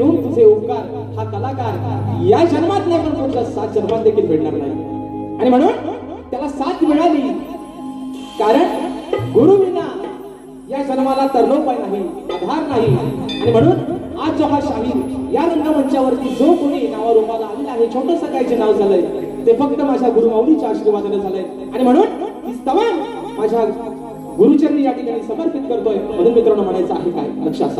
रूप तुझे उपकार हा कलाकार या जन्मात नाही पण पुढच्या सात जन्मात देखील भेटणार नाही. आणि म्हणून त्याला साथ मिळाली. कारण गुरु विना या जन्माला तरणोपाय नाही आधार नाही. आणि म्हणून आज जो हा शाहीर या रंगमंचावरती जो कोणी नावा रूपाला आलेला आहे छोटस काय नाव झालंय ते फक्त माझ्या गुरुमाऊलीच्या आशीर्वादाने झालंय. आणि म्हणून माझ्या गुरुचरणी या ठिकाणी समर्पित करतोय. म्हणून मित्रांनो म्हणायचं आहे काय? लक्षात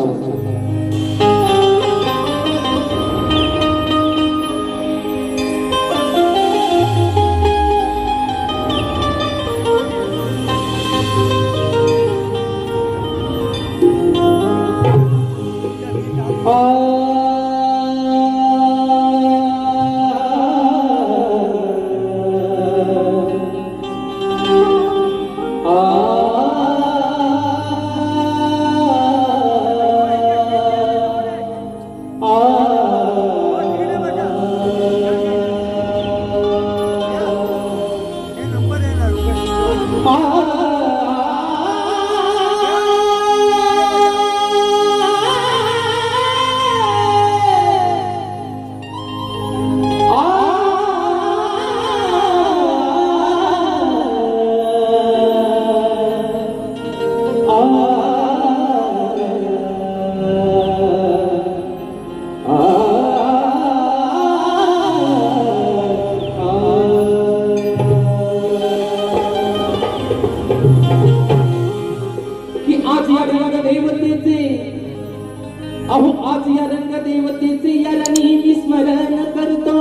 अहो आज या रंगदेवतेचे याला नेहमी स्मरण करतो.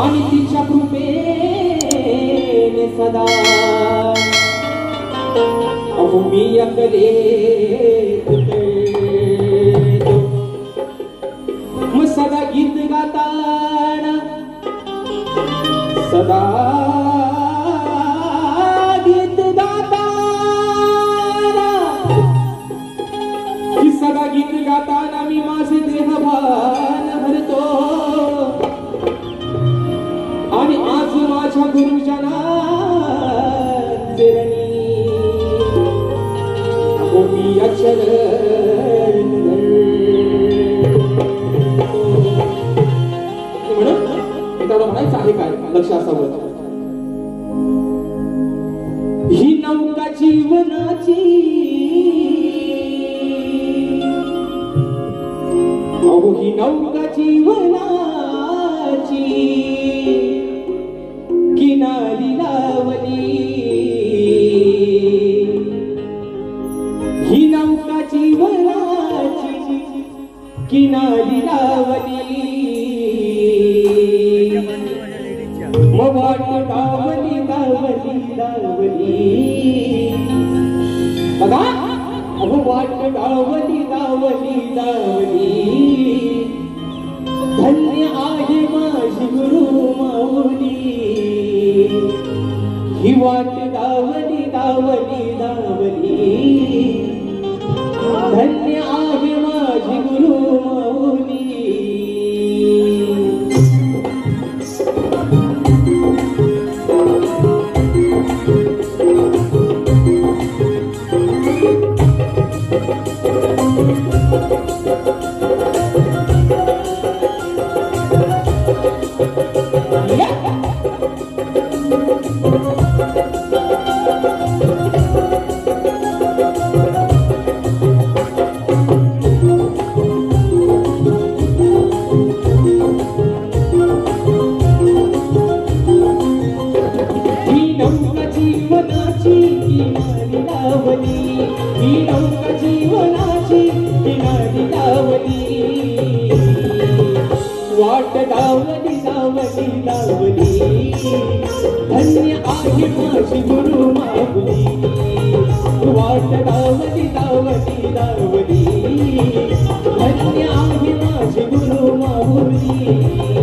आणि तिच्या कृपेने सदा. अहो मी अकरे मग सदा गीत गाताना सदा लक्ष असावं ही नौका जीवनाची अहो ही नौका जीवनाची किनारी लावली. लावली. वाट दावली दावली दावली धन्य आहे माझी गुरु माऊली. वाट दावली दावली दावली धन्य आहे माझी गुरु माऊली.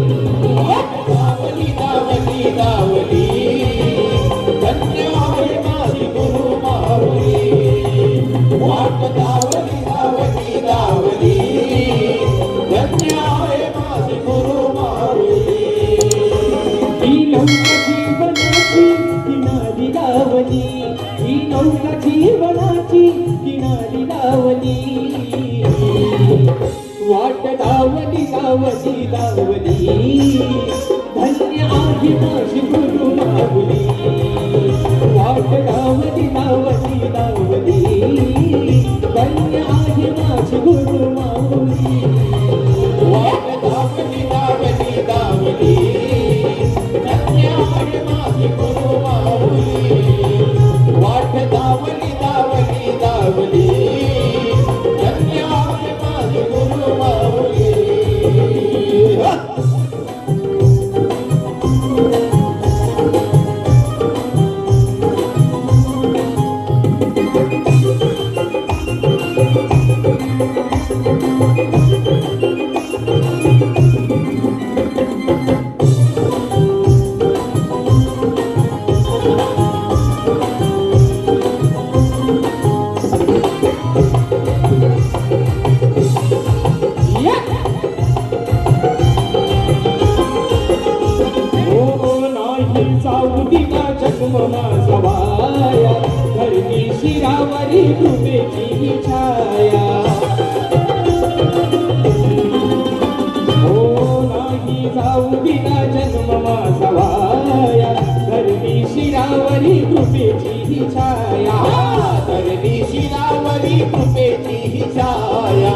किनारी लावली ही नौका जीवनाची किनारी लावली वाट लावली लावली लावली धन्य आहे माझी गुरु लावली वाट लावली लावली लावली धन्य Oh. शिरावरी कृपेची छाया. हो नाही जाऊ बिना जन्म माझा वाया. धरणी शिरावरी कृपेची छाया. धरणी शिरावरी कृपेची छाया.